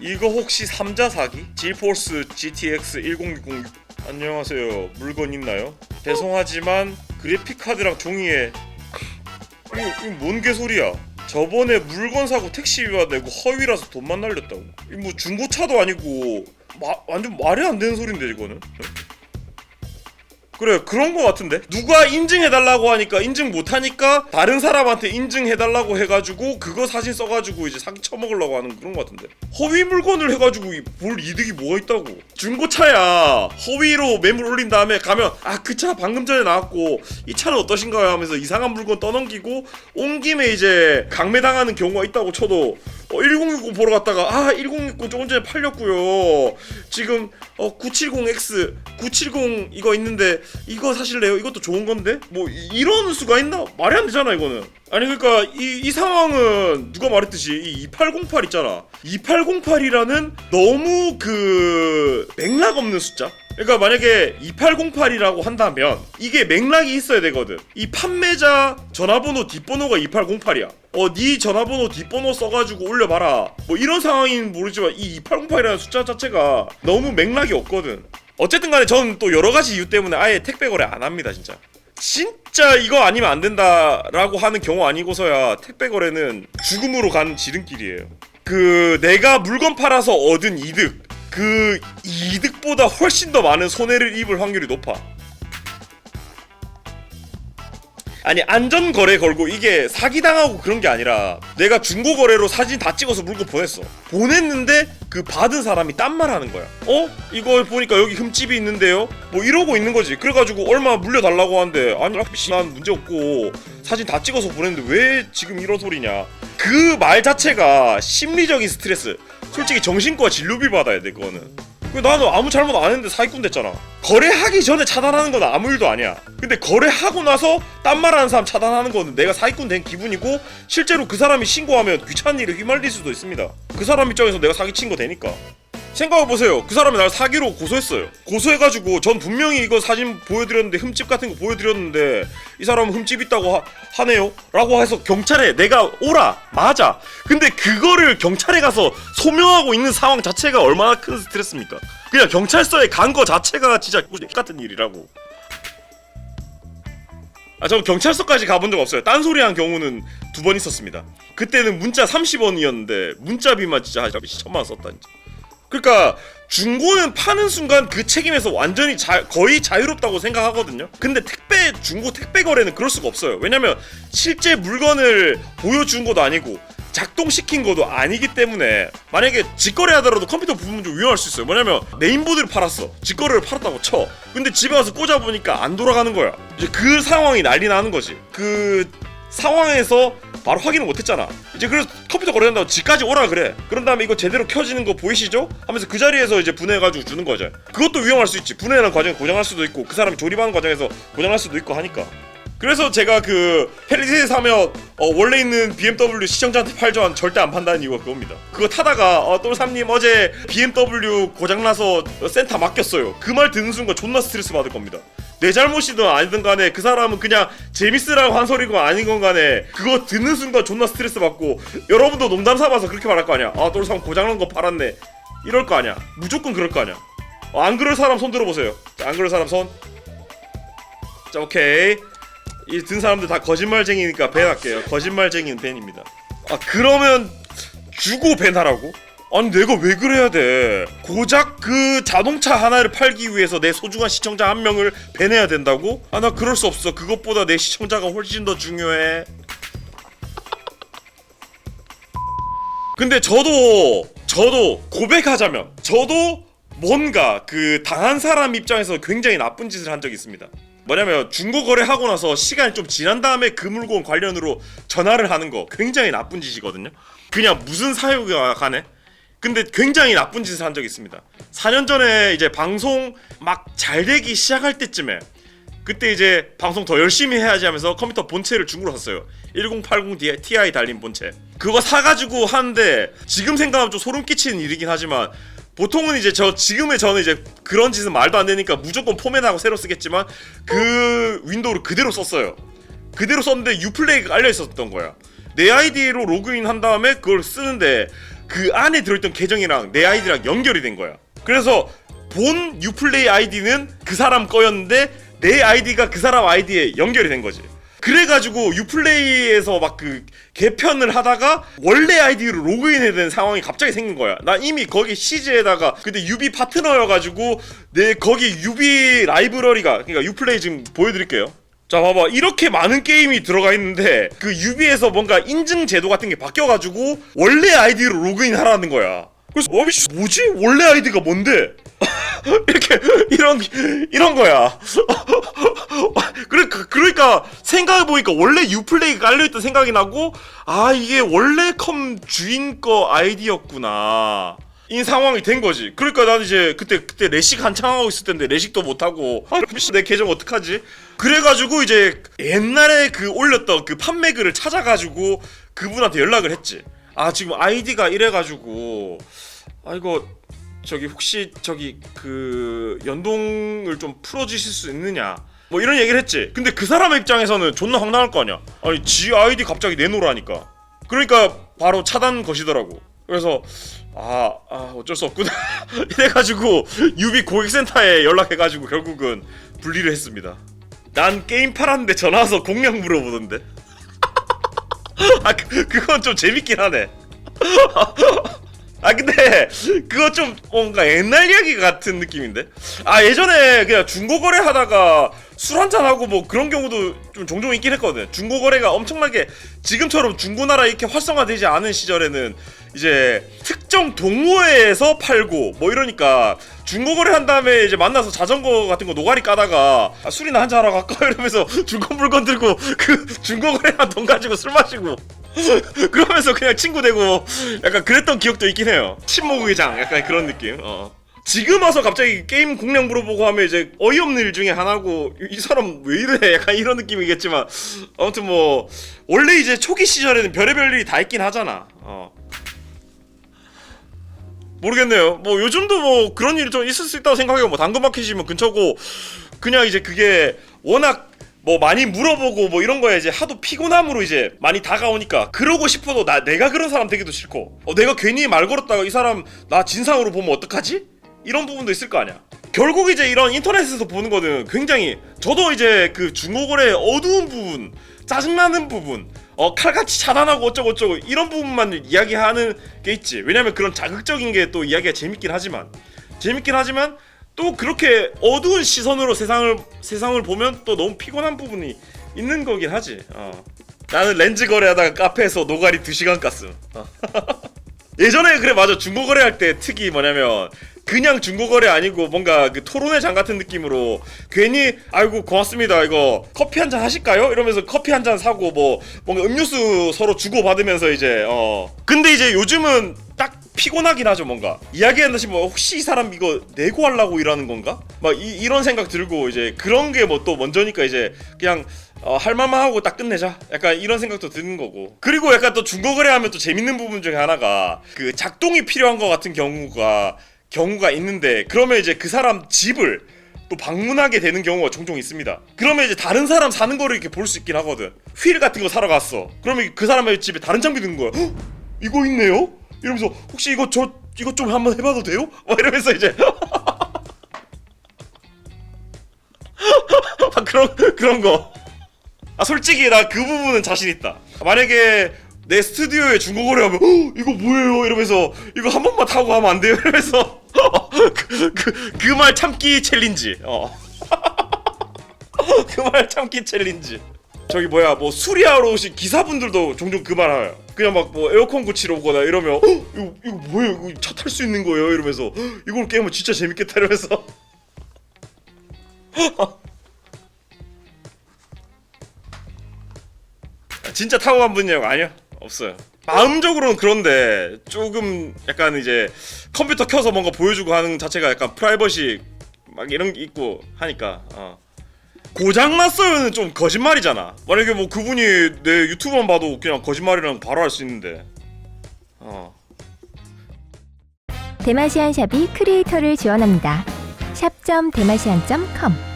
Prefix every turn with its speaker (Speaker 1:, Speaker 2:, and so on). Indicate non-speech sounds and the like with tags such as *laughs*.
Speaker 1: 이거 혹시 삼자 사기? 지포스 GTX 1060 안녕하세요. 물건 있나요? 죄송하지만 그래픽 카드랑 종이에 이거, 이거 뭔 개소리야? 저번에 물건 사고 택시비와 내고 허위라서 돈만 날렸다고. 이거 뭐 중고차도 아니고 마, 완전 말이 안 되는 소린데 이거는. 그래 그런 거 같은데? 누가 인증해달라고 하니까 인증 못하니까 다른 사람한테 인증해달라고 해가지고 그거 사진 써가지고 이제 사기 쳐먹으려고 하는 그런 거 같은데? 허위 물건을 해가지고 이- 볼 이득이 뭐가 있다고? 중고차야. 허위로 매물 올린 다음에 가면 아 그 차 방금 전에 나왔고 이 차는 어떠신가요? 하면서 이상한 물건 떠넘기고 온 김에 이제 강매당하는 경우가 있다고 쳐도 어, 1060 보러 갔다가 아 1060 조금 전에 팔렸고요 지금 어 970X 970 이거 있는데 이거 사실래요? 이것도 좋은 건데? 뭐 이- 이런 수가 있나? 말이 안 되잖아 이거는 아니 그러니까 이, 이 상황은 누가 말했듯이 이2808 있잖아 2808이라는 너무 그 맥락 없는 숫자 그러니까 만약에 2808이라고 한다면 이게 맥락이 있어야 되거든 이 판매자 전화번호 뒷번호가 2808이야 어, 네 전화번호 뒷번호 써가지고 올려봐라. 뭐 이런 상황인 모르지만 이 2808이라는 숫자 자체가 너무 맥락이 없거든. 어쨌든 간에 저는 또 여러 가지 이유 때문에 아예 택배 거래 안 합니다, 진짜. 진짜 이거 아니면 안 된다라고 하는 경우 아니고서야 택배 거래는 죽음으로 가는 지름길이에요. 그 내가 물건 팔아서 얻은 이득, 그 이득보다 훨씬 더 많은 손해를 입을 확률이 높아. 아니 안전 거래 걸고 이게 사기 당하고 그런 게 아니라 내가 중고 거래로 사진 다 찍어서 물건 보냈어. 보냈는데 그 받은 사람이 딴 말 하는 거야. 어? 이거 보니까 여기 흠집이 있는데요. 뭐 이러고 있는 거지. 그래가지고 얼마 물려 달라고 하는데 아니 난 문제 없고 사진 다 찍어서 보냈는데 왜 지금 이런 소리냐? 그 말 자체가 심리적인 스트레스. 솔직히 정신과 진료비 받아야 돼 그거는. 그 나는 아무 잘못 안 했는데 사기꾼 됐잖아. 거래하기 전에 차단하는 건 아무 일도 아니야. 근데 거래하고 나서 딴 말하는 사람 차단하는 거는 내가 사기꾼 된 기분이고 실제로 그 사람이 신고하면 귀찮은 일에 휘말릴 수도 있습니다. 그 사람 입장에서 내가 사기친 거 되니까. 생각해보세요. 그 사람이 날 사기로 고소했어요. 고소해가지고 전 분명히 이거 사진 보여드렸는데 흠집 같은 거 보여드렸는데 이 사람은 흠집 있다고 하, 네요 라고 해서 경찰에 내가 오라 맞아. 근데 그거를 경찰에 가서 소명하고 있는 상황 자체가 얼마나 큰 스트레스입니까? 그냥 경찰서에 간 거 자체가 진짜 같은 일이라고. 아, 저 경찰서까지 가본 적 없어요. 딴소리 한 경우는 두 번 있었습니다. 그때는 문자 30원이었는데 문자비만 진짜 한 천만 원 썼다 진짜. 그러니까 중고는 파는 순간 그 책임에서 완전히 자, 거의 자유롭다고 생각하거든요. 근데 택배 중고 택배 거래는 그럴 수가 없어요. 왜냐면 실제 물건을 보여준 것도 아니고 작동시킨 것도 아니기 때문에 만약에 직거래 하더라도 컴퓨터 부분은 좀 위험할 수 있어요. 뭐냐면 메인보드를 팔았어. 직거래를 팔았다고 쳐. 근데 집에 와서 꽂아 보니까 안 돌아가는 거야. 이제 그 상황이 난리 나는 거지. 그 상황에서 바로 확인을 못했잖아. 이제 그래서 컴퓨터 거래한다고 집까지 오라 그래. 그런 다음에 이거 제대로 켜지는 거 보이시죠? 하면서 그 자리에서 이제 분해해가지고 주는 거죠. 그것도 위험할 수 있지. 분해하는 과정에 고장날 수도 있고 그 사람이 조립하는 과정에서 고장날 수도 있고 하니까. 그래서 제가 그 펠리세이 사면 어, 원래 있는 BMW 시청자한테 팔죠 한 절대 안 판다는 이유가 그겁니다. 그거 타다가 어, 똘삼님 어제 BMW 고장나서 센터 맡겼어요. 그 말 듣는 순간 존나 스트레스 받을 겁니다. 내 잘못이든 아니든 간에 그 사람은 그냥 재밌으라고 한 소리고 아닌 건 간에 그거 듣는 순간 존나 스트레스 받고 여러분도 농담 삼아서 그렇게 말할 거 아니야. 아 똘삼 고장난 거 팔았네. 이럴 거 아니야. 무조건 그럴 거 아니야. 어, 안 그럴 사람 손 들어보세요. 자, 안 그럴 사람 손. 자 오케이. 이 든 사람들 다 거짓말쟁이니까 밴할게요. 거짓말쟁이는 밴입니다. 아 그러면 주고 밴하라고? 아니 내가 왜 그래야 돼? 고작 그 자동차 하나를 팔기 위해서 내 소중한 시청자 한 명을 밴해야 된다고? 아 나 그럴 수 없어. 그것보다 내 시청자가 훨씬 더 중요해. 근데 저도 저도 고백하자면 저도 뭔가 그 당한 사람 입장에서 굉장히 나쁜 짓을 한 적이 있습니다. 뭐냐면 중고 거래하고 나서 시간이 좀 지난 다음에 그 물건 관련으로 전화를 하는 거 굉장히 나쁜 짓이거든요. 그냥 무슨 사유가 간에 근데 굉장히 나쁜 짓을 한 적이 있습니다. 4년 전에 이제 방송 막 잘 되기 시작할 때쯤에 그때 이제 방송 더 열심히 해야지 하면서 컴퓨터 본체를 중고로 샀어요. 1080 Ti 달린 본체. 그거 사가지고 하는데 지금 생각하면 좀 소름 끼치는 일이긴 하지만 보통은 이제 저 지금의 저는 이제 그런 짓은 말도 안 되니까 무조건 포맷하고 새로 쓰겠지만 그 윈도우를 그대로 썼어요. 그대로 썼는데 유플레이가 깔려 있었던 거야. 내 아이디로 로그인 한 다음에 그걸 쓰는데 그 안에 들어있던 계정이랑 내 아이디랑 연결이 된 거야. 그래서 본 유플레이 아이디는 그 사람 거였는데 내 아이디가 그 사람 아이디에 연결이 된 거지. 그래가지고 유플레이에서 막 그 개편을 하다가 원래 아이디로 로그인해야 되는 상황이 갑자기 생긴 거야. 나 이미 거기 CG에다가 근데 유비 파트너여가지고 내 거기 유비 라이브러리가 그러니까 유플레이 지금 보여드릴게요. 자 봐봐 이렇게 많은 게임이 들어가 있는데 그 유비에서 뭔가 인증 제도 같은 게 바뀌어가지고 원래 아이디로 로그인 하라는 거야. 그래서 어이씨 뭐지 원래 아이디가 뭔데? *laughs* 이렇게 이런 이런 거야. *laughs* 그래 그- 그러니까 생각해 보니까 원래 유플레이가 깔려 있던 생각이 나고 아 이게 원래 컴 주인 거 아이디였구나. 이 상황이 된 거지. 그러니까 나는 이제 그때 그때 레식 한창 하고 있을 텐데 레식도 못 하고. 아, 씨, 내 계정 어떡하지? 그래가지고 이제 옛날에 그 올렸던 그 판매글을 찾아가지고 그분한테 연락을 했지. 아 지금 아이디가 이래가지고. 아 이거 저기 혹시 저기 그 연동을 좀 풀어주실 수 있느냐? 뭐 이런 얘기를 했지. 근데 그 사람의 입장에서는 존나 황당할 거 아니야. 아니 지 아이디 갑자기 내놓으라니까. 그러니까 바로 차단 것이더라고. 그래서 아, 아 어쩔 수 없구나. *laughs* 이래가지고 유비 고객센터에 연락해가지고 결국은 분리를 했습니다. 난 게임 팔았는데 전화 와서 공략 물어보던데. *laughs* 아 그, 그건 좀 재밌긴 하네. *laughs* 아 근데 그거 좀 뭔가 옛날 이야기 같은 느낌인데? 아 예전에 그냥 중고 거래 하다가 술 한잔 하고 뭐 그런 경우도 좀 종종 있긴 했거든. 중고 거래가 엄청나게 지금처럼 중고나라 이렇게 활성화되지 않은 시절에는 이제 특정 동호회에서 팔고 뭐 이러니까 중고 거래 한 다음에 이제 만나서 자전거 같은 거 노가리 까다가 아, 술이나 한잔 하러 갈까 *laughs* 이러면서 중고 물건 들고 그 중고 거래 한 돈 가지고 술 마시고 *laughs* 그러면서 그냥 친구 되고 약간 그랬던 기억도 있긴 해요. 친목의장 약간 그런 느낌. 어. 지금 와서 갑자기 게임 공략 물어보고 하면 이제 어이없는 일 중에 하나고 이- 이 사람 왜 이래 *laughs* 약간 이런 느낌이겠지만 아무튼 뭐 원래 이제 초기 시절에는 별의별 일이 다 있긴 하잖아. 어. 모르겠네요. 뭐 요즘도 뭐 그런 일이 좀 있을 수 있다고 생각해요. 뭐 당근마켓이면 근처고 그냥 이제 그게 워낙 뭐 많이 물어보고 뭐 이런 거에 이제 하도 피곤함으로 이제 많이 다가오니까 그러고 싶어도 나 내가 그런 사람 되기도 싫고 어, 내가 괜히 말 걸었다가 이 사람 나 진상으로 보면 어떡하지? 이런 부분도 있을 거 아니야. 결국 이제 이런 인터넷에서 보는 거는 굉장히 저도 이제 그 중고거래 어두운 부분, 짜증나는 부분, 어 칼같이 차단하고 어쩌고 저쩌고 이런 부분만 이야기하는 게 있지. 왜냐면 그런 자극적인 게 또 이야기가 재밌긴 하지만 재밌긴 하지만 또 그렇게 어두운 시선으로 세상을 세상을 보면 또 너무 피곤한 부분이 있는 거긴 하지. 어. 나는 렌즈 거래하다가 카페에서 노가리 2시간 깠음. 어. *laughs* 예전에 그래 맞아 중고 거래할 때 특이 뭐냐면 그냥 중고 거래 아니고 뭔가 그 토론회 장 같은 느낌으로 괜히 아이고 고맙습니다 이거 커피 한 잔 하실까요? 이러면서 커피 한 잔 사고 뭐 뭔가 음료수 서로 주고 받으면서 이제 어 근데 이제 요즘은 딱 피곤하긴 하죠 뭔가 이야기한다 싶으면 혹시 이 사람 이거 내고 하려고 일하는 건가? 막 이, 이런 생각 들고 이제 그런 게 뭐 또 먼저니까 이제 그냥 어, 할 말만 하고 딱 끝내자. 약간 이런 생각도 드는 거고. 그리고 약간 또 중고 거래하면 또 재밌는 부분 중에 하나가 그 작동이 필요한 것 같은 경우가 경우가 있는데 그러면 이제 그 사람 집을 또 방문하게 되는 경우가 종종 있습니다. 그러면 이제 다른 사람 사는 거를 이렇게 볼 수 있긴 하거든. 휠 같은 거 사러 갔어. 그러면 그 사람의 집에 다른 장비 든 거야. 헉, 이거 있네요? 이러면서 혹시 이거 저 이거 좀 한번 해봐도 돼요? 막 이러면서 이제 *laughs* 막 그런 그런 거. 아 솔직히 나 그 부분은 자신 있다. 만약에 내 스튜디오에 중고 거래 하면 "헉, 이거 뭐예요? 이러면서 이거 한 번만 타고 가면 안 돼요? *laughs* 이러면서 그그 말 참기 챌린지. 어. *laughs* 그 말 참기 챌린지. 저기 뭐야 뭐 수리하러 오신 기사분들도 종종 그말 해요. 그냥 막 뭐 에어컨 고치러 오거나 이러면 "헉, 이거 이거 뭐예요? 이거 차탈 수 있는 거예요? 이러면서 "헉, 이걸 깨면 진짜 재밌겠다 이러면서 *laughs* 진짜 타고 간 분이냐고 아니요 없어요 마음적으로는 그런데 조금 약간 이제 컴퓨터 켜서 뭔가 보여주고 하는 자체가 약간 프라이버시 막 이런 게 있고 하니까 어. 고장 났어요는 좀 거짓말이잖아 만약에 뭐 그분이 내 유튜브만 봐도 그냥 거짓말이라는 거 바로 알 수 있는데 어.
Speaker 2: 대마시안 샵이 크리에이터를 지원합니다. 샵.대마시안.com